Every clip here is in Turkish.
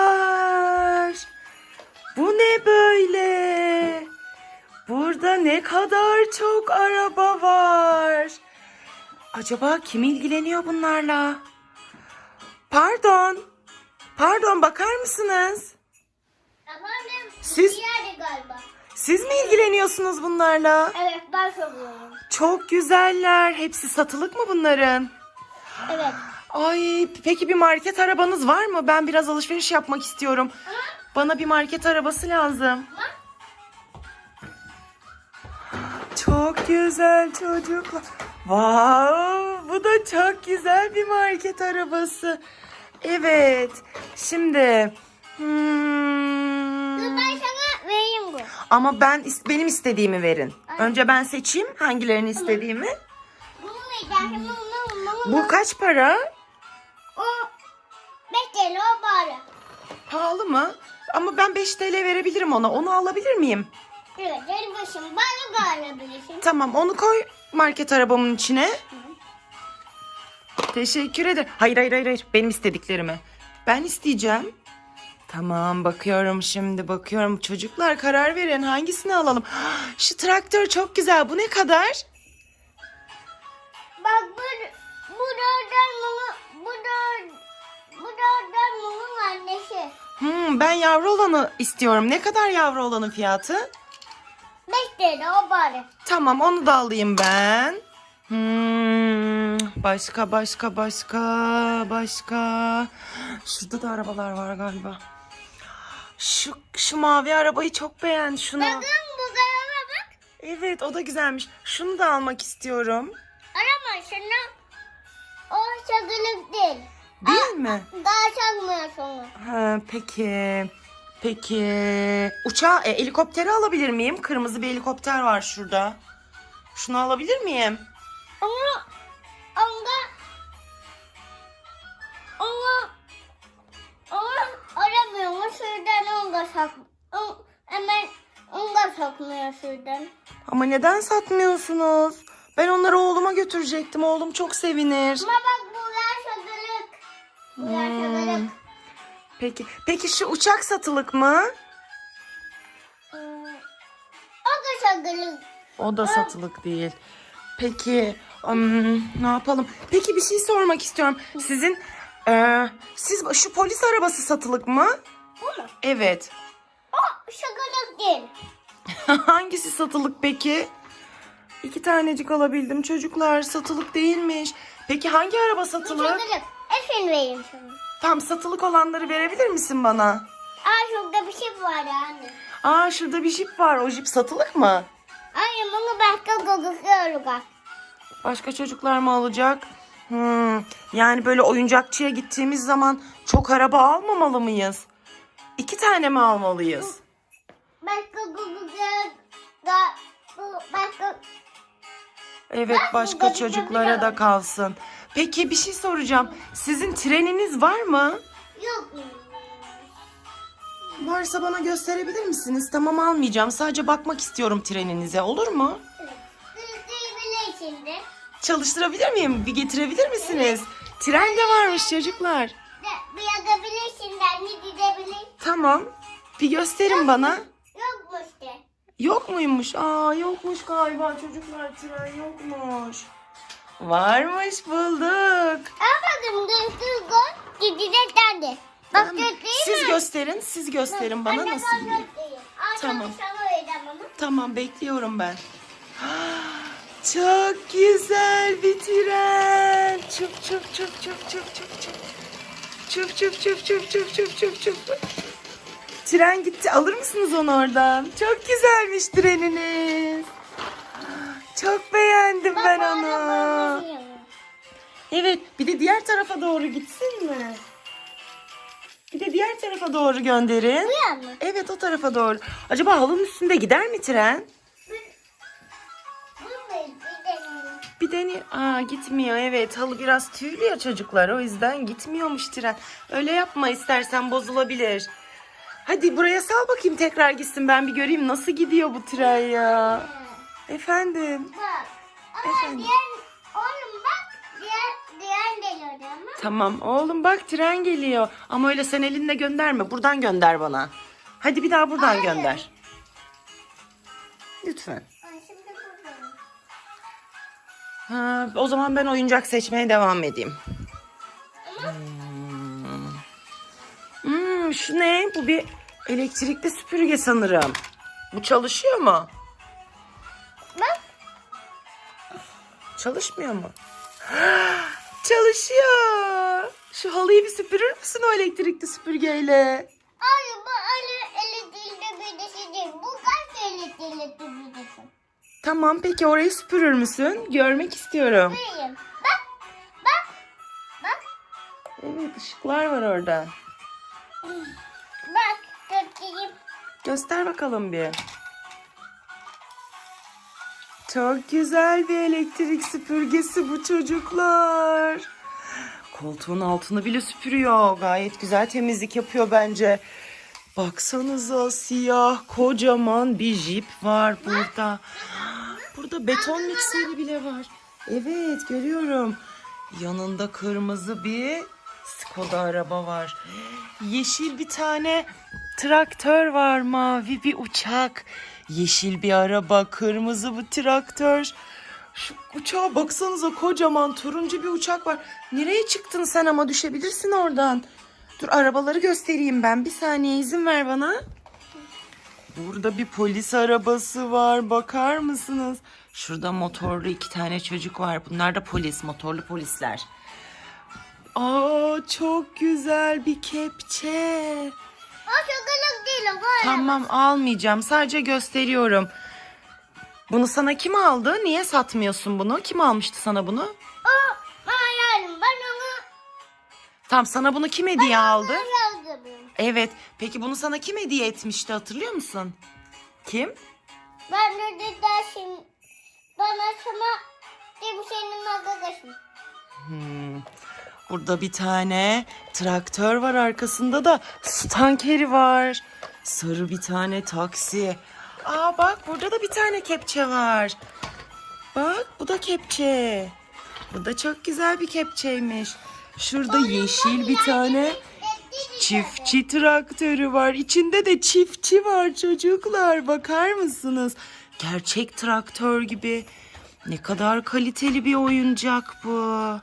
Çocuklar. Bu ne böyle? Burada ne kadar çok araba var. Acaba kim ilgileniyor bunlarla? Pardon. Pardon bakar mısınız? Efendim? Siz- Bir yerde galiba. Siz mi ilgileniyorsunuz bunlarla? Evet ben soruyorum. Çok güzeller. Hepsi satılık mı bunların? Evet. Ay peki bir market arabanız var mı? Ben biraz alışveriş yapmak istiyorum. Bana bir market arabası lazım. Çok güzel çocuklar. Wow, bu da çok güzel bir market arabası. Evet. Şimdi hmm, Dur ben sana vereyim bu. ama ben benim istediğimi verin. Önce ben seçeyim hangilerini istediğimi. Bunu vereceğim. Bu kaç para? O 5 TL o bari. Pahalı mı? Ama ben 5 TL verebilirim ona. Onu alabilir miyim? Evet gel başım. Bana alabilirsin. Tamam onu koy market arabamın içine. Teşekkür ederim. Hayır hayır hayır hayır. Benim istediklerimi. Ben isteyeceğim. Tamam bakıyorum şimdi bakıyorum. Çocuklar karar verin hangisini alalım. Şu traktör çok güzel. Bu ne kadar? Bak bu bu dörden bunu bu dört bu dörden bunun annesi. Hmm, ben yavru olanı istiyorum. Ne kadar yavru olanın fiyatı? 5 TL o bari. Tamam onu da alayım ben. Hmm, başka başka başka başka. Şurada da arabalar var galiba. Şu şu mavi arabayı çok beğendim şunu. Bakın bu galiba bak. Evet o da güzelmiş. Şunu da almak istiyorum. Arama şunu. O şakılık değil. Değil mi? Daha çalmıyorsun onu. Ha, peki. Peki. Uçağı, e, helikopteri alabilir miyim? Kırmızı bir helikopter var şurada. Şunu alabilir miyim? Onu onda onu onu aramıyor mu şuradan onu da sak hemen onu da sakmıyor şuradan. Ama neden satmıyorsunuz? Ben onları oğluma götürecektim. Oğlum çok sevinir. Ama bak. Yaşadılık. Peki. Peki şu uçak satılık mı? Hmm. O da şakılık. O da satılık değil. Peki ım, ne yapalım? Peki bir şey sormak istiyorum. Sizin e, siz şu polis arabası satılık mı? Bu mu? Evet. O şakılık değil. Hangisi satılık peki? İki tanecik alabildim. Çocuklar satılık değilmiş. Peki hangi araba Bu satılık? Efendim vereyim sana. Tam satılık olanları verebilir misin bana? Aa şurada bir şey var anne. Aa şurada bir jip var. O jip satılık mı? Anne bunu başka kokuyor bak. Başka çocuklar mı alacak? Hmm, yani böyle oyuncakçıya gittiğimiz zaman çok araba almamalı mıyız? İki tane mi almalıyız? Başka kokuyor da başka Evet başka çocuklara da kalsın. Peki bir şey soracağım. Sizin treniniz var mı? yok? Varsa bana gösterebilir misiniz? Tamam almayacağım. Sadece bakmak istiyorum treninize. Olur mu? Sızlayabilir şimdi. Çalıştırabilir miyim? Bir getirebilir misiniz? Tren de varmış çocuklar. De- Bir yakabilir şimdi anne gidebilir. Tamam. Bir gösterin bana. Yok mu işte? Yok muymuş? Aa yokmuş galiba çocuklar tren yokmuş. Varmış bulduk. Koy gidecek derdi. Bak Tamam. gözlüğü Siz gösterin, siz gösterin bana Anne, nasıl ben gidiyor. Tamam. Tamam. Bekliyorum ben. Çok güzel bir tren. Çıp çıp çıp çıp çıp çıp çıp. Çıp çıp çıp çıp çıp çıp çıp çıp. Tren gitti. Alır mısınız onu oradan? Çok güzelmiş treniniz. Çok beğendim ben onu. Evet, bir de diğer tarafa doğru gitsin mi? Bir de diğer tarafa doğru gönderin. Bu yan mı? Evet, o tarafa doğru. Acaba halının üstünde gider mi tren? Bir dene... Aa gitmiyor evet. Halı biraz tüylü ya çocuklar. O yüzden gitmiyormuş tren. Öyle yapma istersen bozulabilir. Hadi buraya sal bakayım tekrar gitsin. Ben bir göreyim nasıl gidiyor bu tren ya. Efendim. Bak. Ama Efendim? diğer oğlum bak diğer diğer geliyor istiyorum. Tamam oğlum bak tren geliyor. Ama öyle sen elinle gönderme. Buradan gönder bana. Hadi bir daha buradan Hayır. gönder. Lütfen. Ay şimdi buradayım. Ha, o zaman ben oyuncak seçmeye devam edeyim. Hmm. Hmm, şu ne? Bu bir elektrikli süpürge sanırım. Bu çalışıyor mu? Çalışmıyor mu? Çalışıyor. Şu halıyı bir süpürür müsün o elektrikli süpürgeyle? Ay bu Ali elektrikli birisi değil. Bu kaç elektrikli birisi? Tamam peki orayı süpürür müsün? Görmek istiyorum. Buyurun. Bak. Bak. Bak. Evet ışıklar var orada. Bak. Götüreyim. Göster bakalım bir. Çok güzel bir elektrik süpürgesi bu çocuklar. Koltuğun altını bile süpürüyor. Gayet güzel temizlik yapıyor bence. Baksanıza siyah kocaman bir jip var burada. Burada beton mikseri bile var. Evet görüyorum. Yanında kırmızı bir Skoda araba var. Yeşil bir tane traktör var. Mavi bir uçak. Yeşil bir araba. Kırmızı bir traktör. Şu uçağa baksanıza kocaman turuncu bir uçak var. Nereye çıktın sen ama düşebilirsin oradan. Dur arabaları göstereyim ben. Bir saniye izin ver bana. Burada bir polis arabası var. Bakar mısınız? Şurada motorlu iki tane çocuk var. Bunlar da polis, motorlu polisler. Aa çok güzel bir kepçe. O çikolata Tamam almayacağım. Sadece gösteriyorum. Bunu sana kim aldı? Niye satmıyorsun bunu? Kim almıştı sana bunu? O hayalim. Ben onu Tamam sana bunu kim hediye aldı? yazdım. Evet. Peki bunu sana kim hediye etmişti hatırlıyor musun? Kim? Ben de dersim. Bana sana senin arkadaşın. Hmm. Burada bir tane traktör var arkasında da su tankeri var. Sarı bir tane taksi. Aa bak burada da bir tane kepçe var. Bak bu da kepçe. Bu da çok güzel bir kepçeymiş. Şurada yeşil bir tane çiftçi traktörü var. İçinde de çiftçi var çocuklar. Bakar mısınız? Gerçek traktör gibi. Ne kadar kaliteli bir oyuncak bu.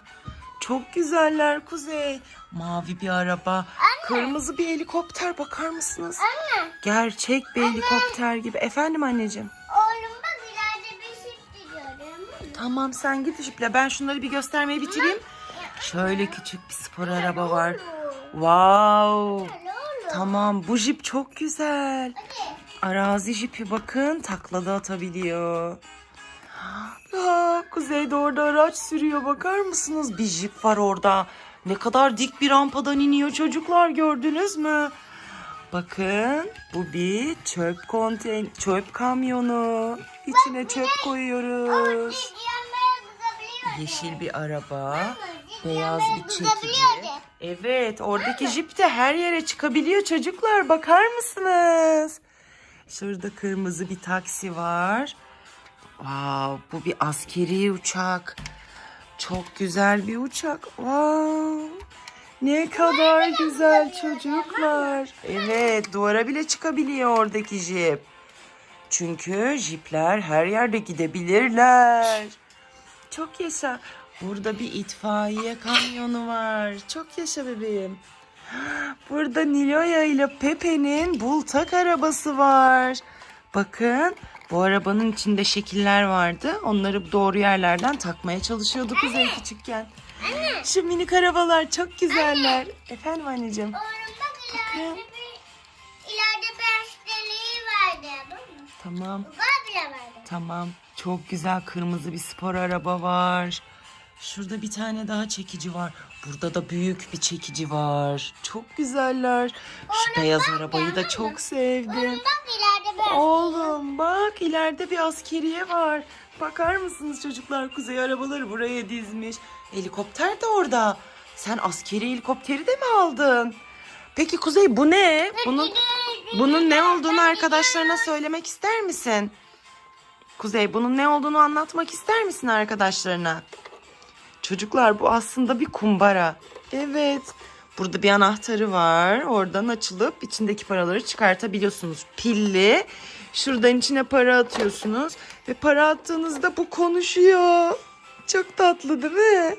Çok güzeller Kuzey. Mavi bir araba. Kırmızı bir helikopter bakar mısınız? Anne. Gerçek bir helikopter gibi. Efendim anneciğim. Oğlum bak ileride bir diyorum. Tamam sen git jiple. Ben şunları bir göstermeyi bitireyim. Şöyle küçük bir spor araba var. Wow. Tamam bu jip çok güzel. Arazi jipi bakın taklada atabiliyor. Aa, kuzeyde orada araç sürüyor bakar mısınız? Bir jip var orada. Ne kadar dik bir rampadan iniyor çocuklar gördünüz mü? Bakın bu bir çöp konteyn çöp kamyonu. İçine çöp koyuyoruz. Yeşil bir araba, beyaz bir çekici. Evet, oradaki jip de her yere çıkabiliyor çocuklar. Bakar mısınız? Şurada kırmızı bir taksi var. Wow, bu bir askeri uçak. Çok güzel bir uçak. Wow. Ne kadar güzel çocuklar. Evet, duvara bile çıkabiliyor oradaki jip. Çünkü jipler her yerde gidebilirler. Çok yaşa. Burada bir itfaiye kamyonu var. Çok yaşa bebeğim. Burada Niloya ile Pepe'nin bultak arabası var. Bakın bu arabanın içinde şekiller vardı. Onları doğru yerlerden takmaya çalışıyordu Kuzey küçükken. Şu minik arabalar çok güzeller. Efendim anneciğim. Oğlum bak ileride bir ileride bir deliği vardı. Tamam. Var bile vardı. Tamam. Çok güzel kırmızı bir spor araba var. Şurada bir tane daha çekici var. Burada da büyük bir çekici var. Çok güzeller. Şu beyaz arabayı da çok sevdim. Oğlum bak ileride bir Oğlum bak ileride bir askeriye var. Bakar mısınız çocuklar kuzey arabaları buraya dizmiş. Helikopter de orada. Sen askeri helikopteri de mi aldın? Peki Kuzey bu ne? Bunun bunun ne olduğunu arkadaşlarına söylemek ister misin? Kuzey bunun ne olduğunu anlatmak ister misin arkadaşlarına? Çocuklar bu aslında bir kumbara. Evet. Burada bir anahtarı var. Oradan açılıp içindeki paraları çıkartabiliyorsunuz. Pilli. Şuradan içine para atıyorsunuz. Ve para attığınızda bu konuşuyor. Çok tatlı değil mi?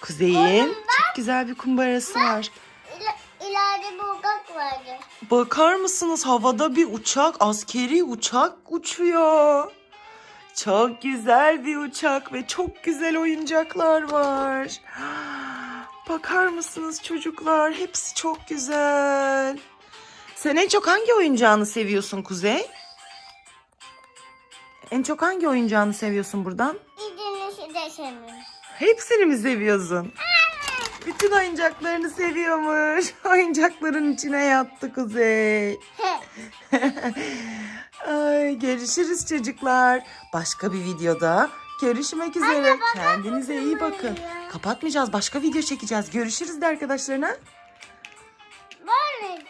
Kuzey'in çok güzel bir kumbarası var. İleride bir ugak vardı. Bakar mısınız havada bir uçak, askeri uçak uçuyor. Çok güzel bir uçak ve çok güzel oyuncaklar var. Bakar mısınız çocuklar? Hepsi çok güzel. Sen en çok hangi oyuncağını seviyorsun Kuzey? En çok hangi oyuncağını seviyorsun buradan? İdinişi de sevmiyorum. Hepsini mi seviyorsun? Bütün oyuncaklarını seviyormuş. Oyuncakların içine yattı Kuzey. Ay, görüşürüz çocuklar. Başka bir videoda görüşmek üzere. Kendinize iyi bakın. ya. Kapatmayacağız. Başka video çekeceğiz. Görüşürüz de arkadaşlarına. Böyle.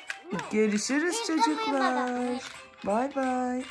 Görüşürüz çocuklar. Bay bay.